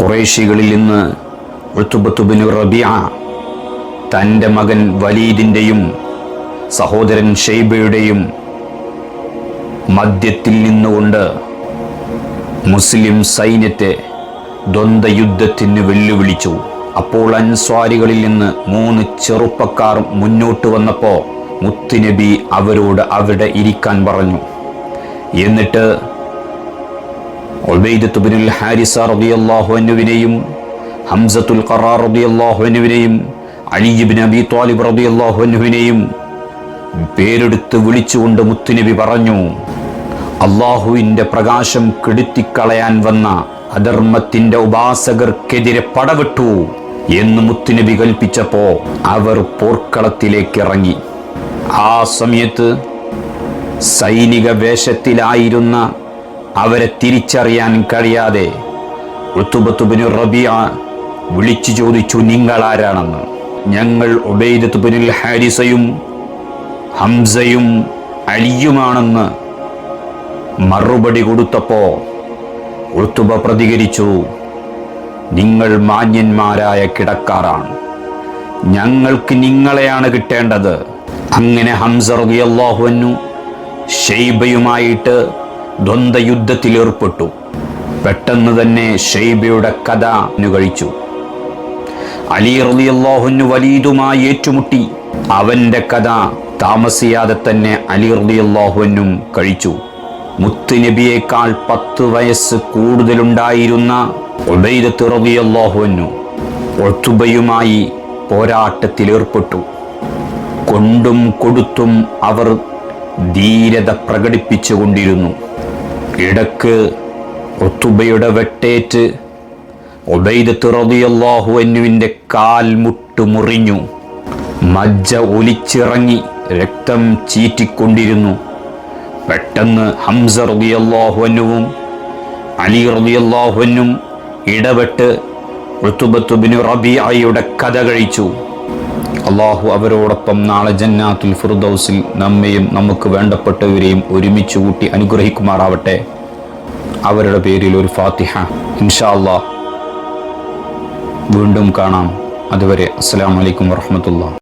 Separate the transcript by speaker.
Speaker 1: കുറേശികളിൽ നിന്ന് ഉത്തുബത്തുബിനു റബിയ തന്റെ മകൻ വലീദിന്റെയും സഹോദരൻ ഷെയ്ബയുടെയും മദ്യത്തിൽ നിന്നുകൊണ്ട് മുസ്ലിം സൈന്യത്തെ ദ്വന്ദ്വയുദ്ധത്തിന് വെല്ലുവിളിച്ചു. അപ്പോൾ അൻസ്വാരികളിൽ നിന്ന് മൂന്ന് ചെറുപ്പക്കാർ മുന്നോട്ട് വന്നപ്പോൾ മുത്തുനബി അവരോട് അവിടെ ഇരിക്കാൻ പറഞ്ഞു. എന്നിട്ട് ഒബൈദത്തുബിനുൽ ഹാരിസ ഹംസത്തുൽ പേരെടുത്ത് വിളിച്ചുകൊണ്ട് മുത്തുനബി പറഞ്ഞു അള്ളാഹുവിന്റെ പ്രകാശം കെടുത്തിക്കളയാൻ വന്ന അധർമ്മത്തിന്റെ ഉപാസകർക്കെതിരെ പടവിട്ടു എന്ന് മുത്തുനബി കൽപ്പിച്ചപ്പോൾ അവർ പോർക്കളത്തിലേക്ക് ഇറങ്ങി ആ സമയത്ത് സൈനിക വേഷത്തിലായിരുന്ന അവരെ തിരിച്ചറിയാൻ കഴിയാതെ ഉത്തുബത്തുബിനു റബിയ വിളിച്ചു ചോദിച്ചു നിങ്ങൾ ആരാണെന്ന് ഞങ്ങൾ ഉബൈദത്തുബിനുൽ ഹാരിസയും ഹംസയും അലിയുമാണെന്ന് മറുപടി കൊടുത്തപ്പോ ഉത്തുബ പ്രതികരിച്ചു നിങ്ങൾ മാന്യന്മാരായ കിടക്കാറാണ് ഞങ്ങൾക്ക് നിങ്ങളെയാണ് കിട്ടേണ്ടത്. അങ്ങനെ ഹംസ റളിയല്ലാഹുവിനു ഷെയ്ബയുമായിട്ട് ദ്വന്ദ്വയുദ്ധത്തിൽ ഏർപ്പെട്ടു പെട്ടെന്ന് തന്നെ ഷെയ്ബയുടെ കഥ അനുകഴിച്ചു അലി റളിയല്ലാഹുവിനു വലീദുമായി ഏറ്റുമുട്ടി. അവന്റെ കഥ താമസിയാതെ തന്നെ അലി റലിയല്ലാഹുവിനും കഴിച്ചു. മുത്തുനബിയേക്കാൾ പത്ത് വയസ്സ് കൂടുതലുണ്ടായിരുന്ന ഉബൈദത്ത് റളിയല്ലാഹുവിനു ഒത്തുബയുമായി പോരാട്ടത്തിലേർപ്പെട്ടു. കൊണ്ടും കൊടുത്തും അവർ ധീരത പ്രകടിപ്പിച്ചുകൊണ്ടിരുന്നു. ഇടയ്ക്ക് ഒത്തുബയുടെ വെട്ടേറ്റ് ഒബൈദത്ത് റളിയല്ലാഹു എന്നുവിന്റെ കാൽ മുട്ട് മുറിഞ്ഞു മജ്ജ ഒലിച്ചിറങ്ങി രക്തം ചീറ്റിക്കൊണ്ടിരുന്നു. പെട്ടെന്ന് ഹംസ റളിയല്ലാഹു അന്നുവും അലി റളിയല്ലാഹു ഇടപെട്ട് ഇടപെട്ട് റബി റബിയായുടെ കഥ കഴിച്ചു. അള്ളാഹു അവരോടൊപ്പം നാളെ ജന്നാത്തുൽ ഫിർദൗസിൽ നമ്മയും നമുക്ക് വേണ്ടപ്പെട്ടവരെയും ഒരുമിച്ച് കൂട്ടി അനുഗ്രഹിക്കുമാറാവട്ടെ. അവരുടെ പേരിൽ ഒരു ഫാത്തിഹ. ഇൻഷാ അള്ളാഹ് വീണ്ടും കാണാം. അതുവരെ അസ്സാം അലൈക്കും വറഹ്മത്തുള്ളാഹി